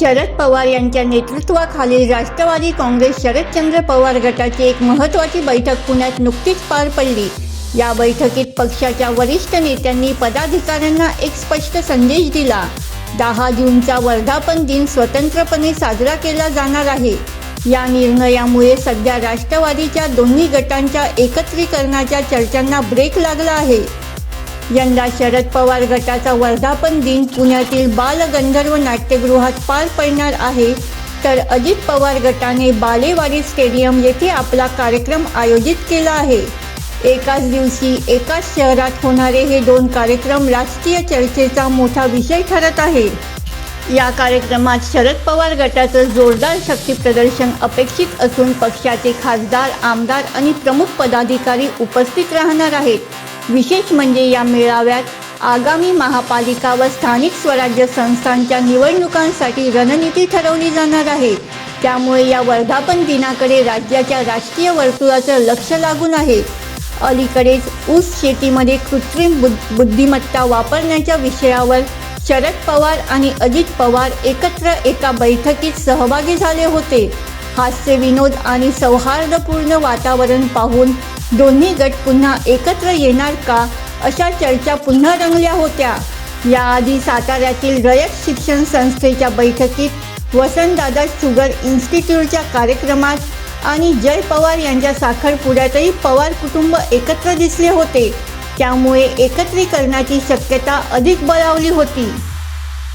शरद पवार यांच्या नेतृत्वाखालील राष्ट्रवादी काँग्रेस शरदचंद्र पवार गटाची एक महत्त्वाची बैठक पुण्यात नुकतीच पार पडली. या बैठकीत पक्षाच्या वरिष्ठ नेत्यांनी पदाधिकाऱ्यांना एक स्पष्ट संदेश दिला. दहा जूनचा वर्धापन दिन स्वतंत्रपणे साजरा केला जाणार आहे. या निर्णयामुळे सध्या राष्ट्रवादीच्या दोन्ही गटांच्या एकत्रीकरणाच्या चर्चांना ब्रेक लागला आहे. यंदा शरद पवार गटाचा वर्धापन दिन पुण्यातील बालगंधर्व नाट्यगृहात पार पडणार आहे. तर अजित पवार गटाने बालेवाडी स्टेडियम येथे आपला कार्यक्रम आयोजित केला आहे. एकाच दिवशी एकाच शहरात होणारे हे दोन कार्यक्रम राष्ट्रीय चर्चेचा मोठा विषय ठरत आहे. या कार्यक्रमात शरद पवार गटाचं जोरदार शक्तीप्रदर्शन अपेक्षित असून पक्षाचे खासदार आमदार आणि प्रमुख पदाधिकारी उपस्थित राहणार आहेत. विशेष म्हणजे या मेळाव्यात आगामी महापालिका व स्थानिक स्वराज्य संस्थांच्या निवडणुकांसाठी रणनीती ठरवली जाणार आहे. त्यामुळे या वर्धापन दिनाकडे राज्याच्या राजकीय वर्तुळाचं लक्ष लागून आहे. अलीकडेच ऊस शेतीमध्ये कृत्रिम बुद्ध बुद्धिमत्ता वापरण्याच्या विषयावर शरद पवार आणि अजित पवार एकत्र एका बैठकीत सहभागी झाले होते. हास्य विनोद आणि सौहार्दपूर्ण वातावरण पाहून दोन्ही गट पुन्हा एकत्र येणार का? अशा चर्चा पुन्हा रंगल्या होत्या. याआधी साताऱ्यातील रयत शिक्षण संस्थेच्या बैठकीत वसंतदादा शुगर इन्स्टिट्यूटच्या कार्यक्रमात आणि जय पवार यांच्या साखरपुड्यातही पवार कुटुंब एकत्र दिसले होते. त्यामुळे एकत्रीकरणाची शक्यता अधिक बळावली होती.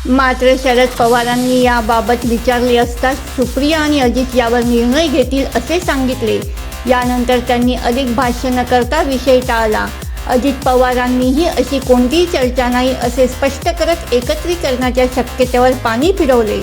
मात्र शरद पवारांनी याबाबत विचारले असता सुप्रिया आणि अजित यावर निर्णय घेतील असे सांगितले. यानंतर त्यांनी अधिक भाष्य न करता विषय टाळला. अजित पवारांनीही अशी कोणतीही चर्चा नाही असे स्पष्ट करत एकत्रीकरणाच्या शक्यतेवर पाणी फिरवले.